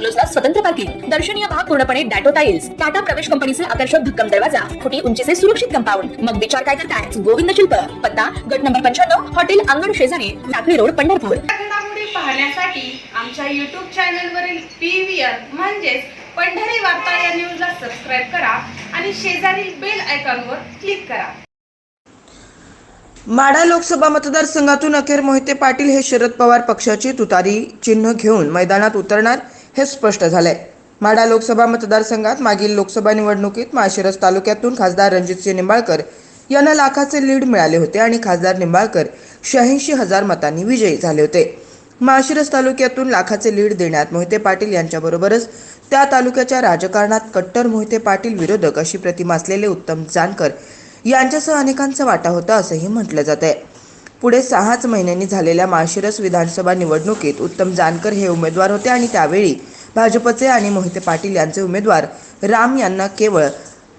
बंगलोजला स्वतंत्र पार्किंग. दर्शनीय भाग पूर्णपणे डॅटो टाइल्स टाटा प्रवेश कंपनीचे आकर्षक भक्कम दरवाजा. फुटी उंचीचे सुरक्षित कंपाऊंड. मग विचार काय करताय? गोविंद शिल्प. पत्ता गट नंबर पंच्याण्णव हॉटेल अंगण शेजारी टाकळी रोड पंढरपूर. पाहण्यासाठी आमच्या युट्यूब चॅनलवरील पी व्ही आर म्हणजेच पंढरी वार्ता या न्यूजला सबस्क्राईब करा आणि शेजारील बेल आयकॉनवर क्लिक करा. माढा लोकसभा मतदारसंघातून अखेर मोहिते पाटील हे शरद पवार पक्षाची तुतारी चिन्ह घेऊन मैदानात उतरणार हे स्पष्ट झालंय. माढा लोकसभा मतदारसंघात मागील लोकसभा निवडणुकीत माळशिरस तालुक्यातून खासदार रणजितसिंह निंबाळकर यांना लाखाचे लीड मिळाले होते आणि खासदार निंबाळकर शहाऐंशी हजार मतांनी विजयी झाले होते. माळशिरस तालुक्यातून लाखाचे लीड देण्यात मोहिते पाटील यांच्याबरोबरच त्या तालुक्याच्या राजकारणात कट्टर मोहिते पाटील विरोधक अशी प्रतिमा असलेले उत्तम जानकर यांच्यासह अनेकांचा वाटा होता असंही म्हटलं जात आहे पुढे सहाच महिन्यांनी झालेल्या माळशिरस विधानसभा निवडणुकीत उत्तम जानकर हे उमेदवार होते आणि त्यावेळी भाजपचे आणि मोहिते पाटील यांचे उमेदवार राम यांना केवळ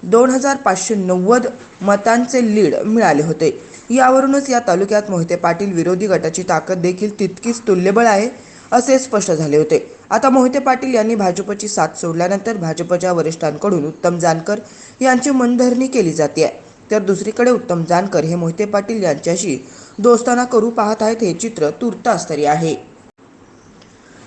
दोन हजार पाचशे नव्वद मतांचे लीड मिळाले होते. यावरूनच या तालुक्यात मोहिते पाटील विरोधी गटाची ताकद देखील तितकीच तुल्यबळ आहे असे स्पष्ट झाले होते. आता मोहिते पाटील यांनी भाजपची साथ सोडल्यानंतर भाजपच्या वरिष्ठांकडून उत्तम जानकर यांची मनधरणी केली जाते. तर दुसरीकडे उत्तम जानकर हे मोहिते पाटील यांच्याशी दोस्ताना करू पाहत आहेत हे चित्र तुर्तास तरी आहे.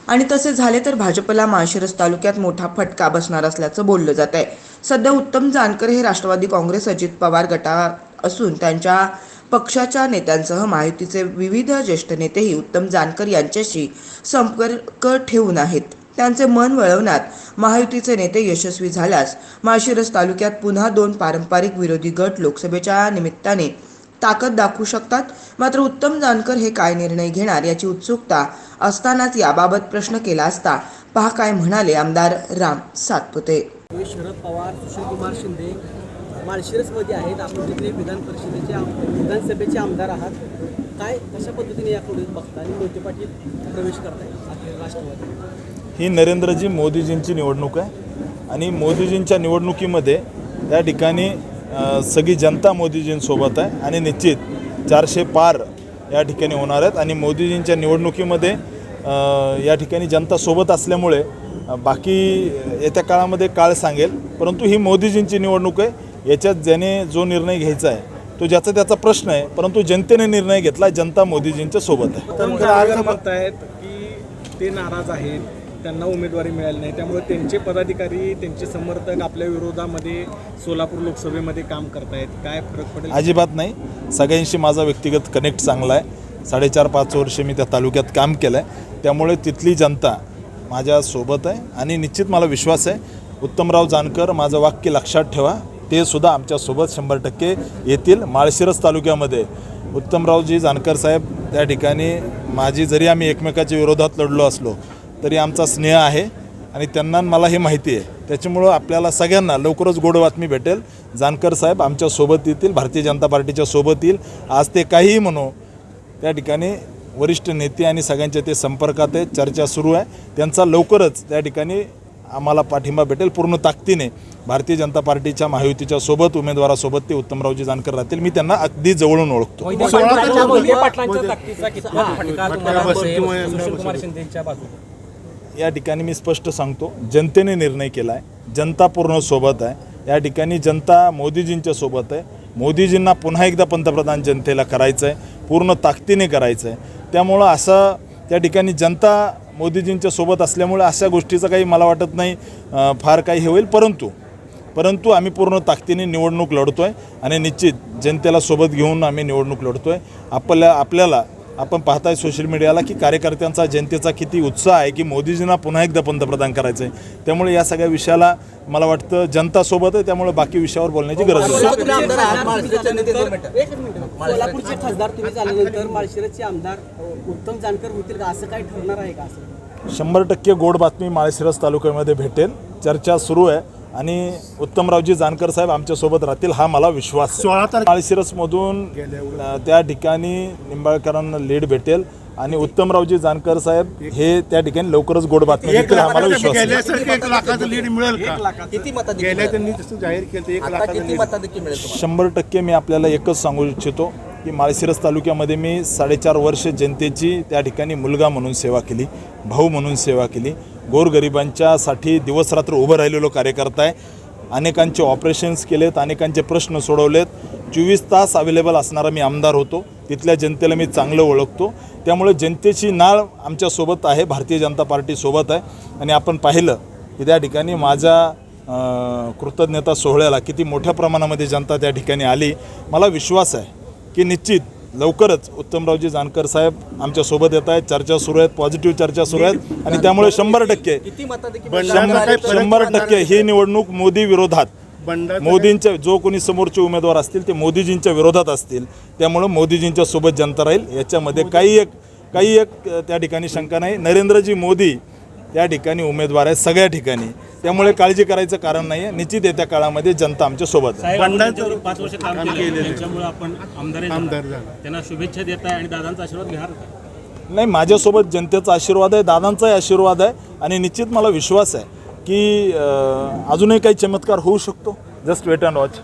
आणि तसे झाले तर भाजपला माळशिरस तालुक्यात मोठा फटका बसणार असल्याचं बोललं जात आहे सध्या उत्तम जानकर हे राष्ट्रवादी काँग्रेस अजित पवार गटा असून त्यांच्या पक्षाच्या नेत्यांसह महायुतीचे विविध ज्येष्ठ नेतेही उत्तम जानकर यांच्याशी संपर्क ठेवून आहेत. त्यांचे मन वळवण्यात महायुतीचे नेते यशस्वी झाल्यास माळशिरस तालुक्यात पुन्हा दोन पारंपरिक विरोधी गट लोकसभेच्या निमित्ताने ताकद दाखवू शकतात. मात्र उत्तम जानकर हे काय निर्णय घेणार याची उत्सुकता असतानाच याबाबत प्रश्न केला असता पहा काय म्हणाले आमदार राम सातपुते. शरद पवार सुशीलकुमार शिंदे माळशिरसमध्ये आहेत. आपण तिथे विधान परिषदेचे आम- विधानसभेचे आमदार आहात. काय कशा पद्धतीने याकडे बघता आणि मोहिते पाटील प्रवेश करताय? राष्ट्रवादी. ही नरेंद्रजी मोदीजींची निवडणूक आहे. आणि मोदीजींच्या निवडणुकीमध्ये त्या ठिकाणी सगळी जनता मोदीजींसोबत आहे आणि निश्चित चारशे पार या ठिकाणी होणार आहेत आणि मोदीजींच्या निवडणुकीमध्ये या ठिकाणी जनता सोबत असल्यामुळे बाकी येत्या काळामध्ये काळ सांगेल. परंतु ही मोदीजींची निवडणूक आहे. याच्यात ज्याने जो निर्णय घ्यायचा आहे तो ज्याचा त्याचा प्रश्न आहे. परंतु जनतेने निर्णय घेतला जनता मोदीजींच्या सोबत आहे. ते नाराज आहेत. त्यांना उमेदवारी मिळाली नाही. त्यामुळे त्यांचे पदाधिकारी त्यांचे समर्थक आपल्या विरोधामध्ये सोलापूर लोकसभेमध्ये काम करतायत. काय फरक पडेल? अजिबात नाही. सगळ्यांशी माझा व्यक्तिगत कनेक्ट चांगला आहे. साडेचार पाच वर्ष मी त्या तालुक्यात काम केलं आहे त्यामुळे तिथली जनता माझ्यासोबत आहे आणि निश्चित मला विश्वास आहे. उत्तमराव जानकर माझं वाक्य लक्षात ठेवा. ते सुद्धा आमच्यासोबत शंभर टक्के येतील. माळशिरस तालुक्यामध्ये उत्तमरावजी जानकर साहेब त्या ठिकाणी माझी जरी आम्ही एकमेकाच्या विरोधात लढलो असलो तरी आमचा स्नेह आहे आणि त्यांना मला हे माहिती आहे. त्याच्यामुळं आपल्याला सगळ्यांना लवकरच गोड बातमी भेटेल. जानकर साहेब आमच्यासोबत येतील भारतीय जनता पार्टीच्या सोबत येईल. आज ते काहीही म्हणू त्या ठिकाणी वरिष्ठ नेते आणि सगळ्यांच्या ते संपर्कात आहेत चर्चा सुरू आहे. त्यांचा लवकरच त्या ठिकाणी आम्हाला पाठिंबा भेटेल पूर्ण ताकदीने. भारतीय जनता पार्टीच्या महायुतीच्या सोबत उमेदवारासोबत ते उत्तमरावजी जानकर राहतील. मी त्यांना अगदी जवळून ओळखतो. पाटलांच्या ताकदीचा या ठिकाणी मी स्पष्ट सांगतो जनतेने निर्णय केला आहे जनता पूर्ण सोबत आहे. या ठिकाणी जनता मोदीजींच्या सोबत आहे. मोदीजींना पुन्हा एकदा पंतप्रधान जनतेला करायचं आहे पूर्ण ताकदीने करायचं आहे त्यामुळं असं त्या ठिकाणी जनता मोदीजींच्या सोबत असल्यामुळे अशा गोष्टीचं काही मला वाटत नाही फार काही हे होईल. परंतु परंतु आम्ही पूर्ण ताकदीने निवडणूक लढतो आहे आणि निश्चित जनतेला सोबत घेऊन आम्ही निवडणूक लढतो आहे आपल्या आपल्याला आपण पाहताय सोशल मीडियाला की कार्यकर्त्यांचा जनतेचा किती उत्साह आहे की मोदीजींना पुन्हा एकदा पंतप्रधान करायचं आहे त्यामुळे या सगळ्या विषयाला मला वाटतं जनता सोबत आहे त्यामुळे बाकी विषयावर बोलण्याची गरज नाही. सोलापूरचे खासदार तुम्ही झाल्यानंतर माळशिरसचे आमदार उत्तम जानकर होतील का? असं काय ठरणार आहे का असं? शंभर टक्के गोड बातमी माळशिरस तालुक्यामध्ये भेटेल. चर्चा सुरू आहे. आणि उत्तमरावजी जानकर साहेब आमच्यासोबत राहतील हा मला विश्वास आहे. माळशिरसमधून अ, त्या ठिकाणी निंबाळकरांना लीड भेटेल आणि उत्तमरावजी जानकर साहेब हे त्या ठिकाणी लवकरच गोड बातमी देतील हा मला विश्वास आहे. जाहीर केलं एक आता लाखाचं किती लीड. मताधिक्य मिळेल तुम्हाला? शंभर टक्के मी आपल्याला एकच सांगू इच्छितो. की माळशिरस तालुक्यामध्ये मी साडेचार वर्ष जनतेची त्या ठिकाणी मुलगा म्हणून सेवा केली भाऊ म्हणून सेवा केली. गोरगरिबांच्यासाठी दिवसरात्र उभं राहिलेलो कार्यकर्ता आहे. अनेकांचे ऑपरेशन्स केलेत अनेकांचे प्रश्न सोडवलेत. चोवीस तास अवेलेबल असणारा मी आमदार होतो. तिथल्या जनतेला मी चांगलं ओळखतो. त्यामुळे जनतेची नाळ आमच्यासोबत आहे भारतीय जनता पार्टीसोबत आहे. आणि आपण पाहिलं की त्या ठिकाणी माझ्या कृतज्ञता सोहळ्याला किती मोठ्या प्रमाणामध्ये जनता त्या ठिकाणी आली. मला विश्वास आहे की निश्चित लवकरच उत्तमरावजी जानकर साहेब आमच्यासोबत येत आहेत. चर्चा सुरू आहेत पॉझिटिव्ह चर्चा सुरू आहेत. आणि त्यामुळे शंभर टक्के शंभर टक्के ही निवडणूक मोदी विरोधात. मोदींच्या जो कोणी समोरचे उमेदवार असतील ते मोदीजींच्या विरोधात असतील. त्यामुळं मोदीजींच्या सोबत जनता राहील. याच्यामध्ये काही एक काही एक त्या ठिकाणी शंका नाही. नरेंद्रजी मोदी त्या ठिकाणी उमेदवार आहेत सगळ्या ठिकाणी. त्यामुळे काळजी करायचं कारण नाही आहे निश्चित येत्या काळामध्ये जनता आमच्यासोबत आहे. साहेब आपण बंडाचं त्यांच्यावर पाच वर्ष काम केलं त्यांच्यामुळे आपण आमदार आमदार झाला. त्यांना शुभेच्छा देत आहे आणि दादांचा आशीर्वाद घ्याल का नाही माझ्यासोबत जनतेचा आशीर्वाद आहे दादांचाही आशीर्वाद आहे आणि निश्चित मला विश्वास आहे की अजूनही काही चमत्कार होऊ शकतो. Just weight and watch